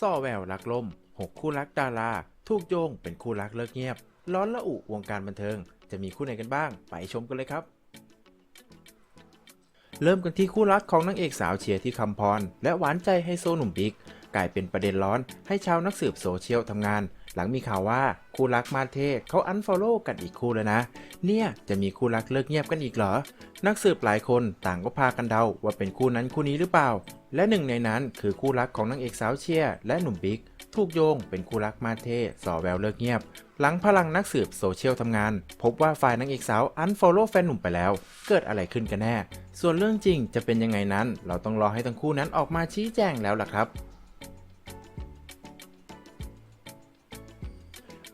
ซ่อแววรักลม6 คู่รักดารา ถูกโยงเป็นคู่รักเลิกเงียบ ร้อนละอุวงการบันเทิง จะมีคู่ไหนกันบ้าง ไปชมกันเลยครับ เริ่มกันที่คู่รักของนางเอกสาวเชียร์ที่คำพร และหวานใจไฮโซหนุ่มบิ๊กกลายเป็นประเด็นร้อนให้ชาวนักสืบโซเชียลทำงาน หลังมีข่าวว่าคู่รักมาเทเขาอันฟอลโล่กันอีกคู่แล้วนะ เนี่ยจะมีคู่รักเลิกเงียบกันอีกเหรอ นักสืบหลายคนต่างก็พากันเดาว่าเป็นคู่นั้นคู่นี้หรือเปล่า และหนึ่งในนั้นคือคู่รักของนางเอกสาวเชียร์และหนุ่มบิ๊กถูกโยงเป็นคู่รักมาเทสอแววเลิกเงียบ หลังพลังนักสืบโซเชียลทำงาน พบว่าฝ่ายนางเอกสาวอันฟอลโล่แฟนหนุ่มไปแล้ว เกิดอะไรขึ้นกันแน่ ส่วนเรื่องจริงจะเป็นยังไงนั้น เราต้องรอให้ทั้งคู่นั้นออกมาชี้แจงแล้วล่ะครับ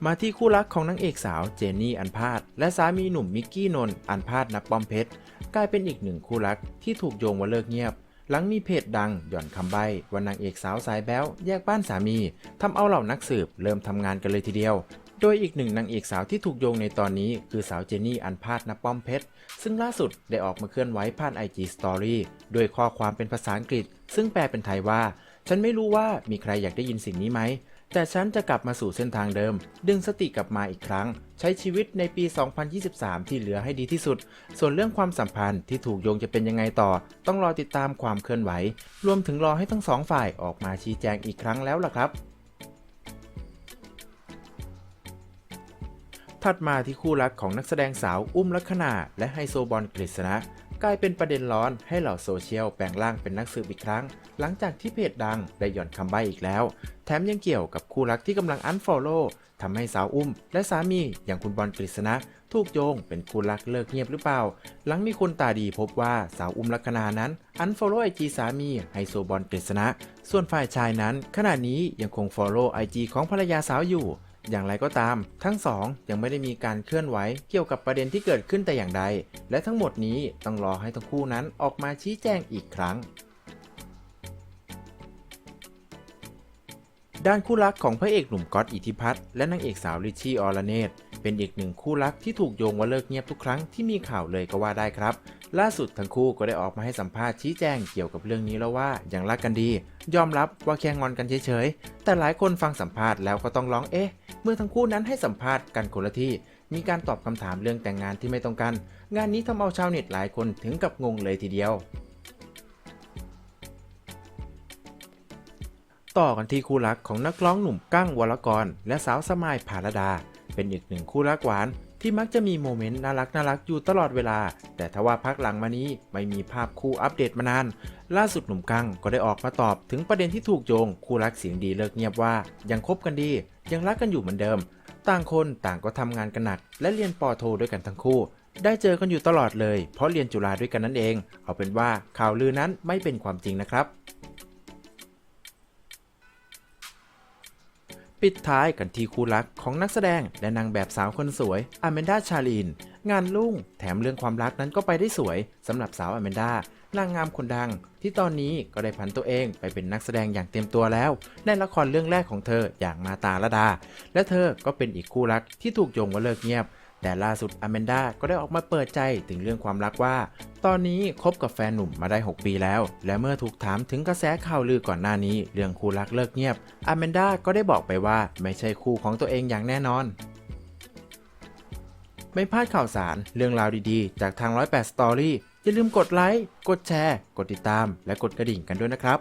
มาที่คู่รักของนางเอกสาวเจนนี่อันพาดและสามีหนุ่มมิกกี้นนท์อันพาดนักป้อมเพชรกลายเป็นอีกหนึ่งคู่รักที่ถูกโยงว่าเลิกเงียบ หลังมีเพจดังหย่อนคำใบ้ว่านางเอกสาวสายแบ๊วแยกบ้านสามีทำเอาเหล่านักสืบเริ่มทำงานกันเลยทีเดียว โดยอีกหนึ่งนางเอกสาวที่ถูกโยงในตอนนี้ คือสาวเจนนี่อันพาดนักป้อมเพชรซึ่งล่าสุดได้ออกมาเคลื่อนไหวผ่าน IG Story ด้วยข้อความเป็นภาษาอังกฤษ ซึ่งแปลเป็นไทยว่า ฉันไม่รู้ว่ามีใครอยากได้ยินสิ่งนี้ไหม แต่ฉันจะกลับมาสู่เส้นทางเดิม ดึงสติกลับมาอีกครั้ง ใช้ชีวิตในปี 2023 ที่เหลือให้ดีที่สุด ส่วนเรื่องความสัมพันธ์ที่ถูกโยงจะเป็นยังไงต่อ ต้องรอติดตามความเคลื่อนไหว รวมถึงรอให้ทั้งสองฝ่ายออกมาชี้แจงอีกครั้งแล้วล่ะครับถัดมาที่คู่รักของนักแสดงสาวอุ้มลักษณาและไฮโซบอลกฤษณะ กลายเป็นประเด็นร้อนให้เหล่าโซเชียลแปลงร่างเป็นนักสืบอีกครั้ง หลังจากที่เพจดังได้หย่อนคำใบ้อีกแล้ว แถมยังเกี่ยวกับคู่รักที่กำลังอันฟอลโล่ทำให้สาวอุ้ม และสามีอย่างคุณบอลกฤษณะถูกโยงเป็นคู่รักเลิกเงียบหรือเปล่า หลังมีคนตาดีพบว่าสาวอุ้มลักษณานั้น อันฟอลโล่ไอจีสามีไฮโซบอลกฤษณะ ส่วนฝ่ายชายนั้น ขณะนี้ยังคงฟอลโล่ไอจีของภรรยาสาวอยู่ อย่างไรก็ตาม ทั้งสองยังไม่ได้มีการเคลื่อนไหวเกี่ยวกับประเด็นที่เกิดขึ้นแต่อย่างใด และทั้งหมดนี้ต้องรอให้ทั้งคู่นั้นออกมาชี้แจงอีกครั้ง ด้านคู่รักของพระเอกหนุ่มก๊อตอิทธิพัฒน์และนางเอกสาวลิชี่ออรเนต เป็นอีกหนึ่งคู่รักที่ถูกโยงว่าเลิกเงียบทุกครั้งที่มีข่าวเลยก็ว่าได้ครับ ล่าสุดทั้งคู่ก็ได้ออกมาให้สัมภาษณ์ชี้แจงเกี่ยวกับเรื่องนี้แล้วว่ายังรักกันดี ยอมรับว่าแค่งอนกันเฉยๆ แต่หลายคนฟังสัมภาษณ์แล้วก็ต้องร้องเอ๊ะ เมื่อทั้งคู่นั้นให้สัมภาษณ์กันคนละที่ มีการตอบคำถามเรื่องแต่งงานที่ไม่ตรงกัน งานนี้ทำเอาชาวเน็ตหลายคนถึงกับงงเลยทีเดียวต่อกันที่คู่รักของนักร้องหนุ่มกั้งวรกร และสาวสมายภารดา เป็นอีกหนึ่งคู่รักหวาน ที่มักจะมีโมเมนต์น่ารักน่ารักอยู่ตลอดเวลา แต่ทว่าพักหลังมานี้ไม่มีภาพคู่อัปเดตมานาน ล่าสุดหนุ่มกั้งก็ได้ออกมาตอบถึงประเด็นที่ถูกโยงคู่รักเสียงดีเลิกเงียบว่า ยังคบกันดี ยังรักกันอยู่เหมือนเดิม ต่างคนต่างก็ทำงานกันหนัก และเรียนปอโทด้วยกันทั้งคู่ได้เจอกันอยู่ตลอดเลย เพราะเรียนจุฬาด้วยกันนั่นเอง เอาเป็นว่าข่าวลือนั้นไม่เป็นความจริงนะครับ ปิดท้ายกันที่คู่รักของนักแสดงและนางแบบสาวคนสวยอแมนดาชาลีน งานลุ่ง แถมเรื่องความรักนั้นก็ไปได้สวยสำหรับสาวอแมนดานางงามคนดัง ที่ตอนนี้ก็ได้ผันตัวเองไปเป็นนักแสดงอย่างเต็มตัวแล้ว ในละครเรื่องแรกของเธออย่างมาตาลดา และเธอก็เป็นอีกคู่รักที่ถูกโยงว่าเลิกเงียบ แต่ล่าสุดอแมนดาก็ได้ออกมาเปิดใจถึงเรื่องความรักว่า ตอนนี้คบกับแฟนหนุ่มมาได้ 6 ปีแล้ว และเมื่อถูกถามถึงกระแสข่าวลือก่อนหน้านี้ เรื่องคู่รักเลิกเงียบอแมนดาก็ได้บอกไปว่าไม่ใช่คู่ของตัวเองอย่างแน่นอนไม่พลาดข่าวสารเรื่องราวดีๆ จากทาง 108 Story อย่าลืมกดไลค์ กดแชร์ กดติดตาม และกดกระดิ่งกันด้วยนะครับ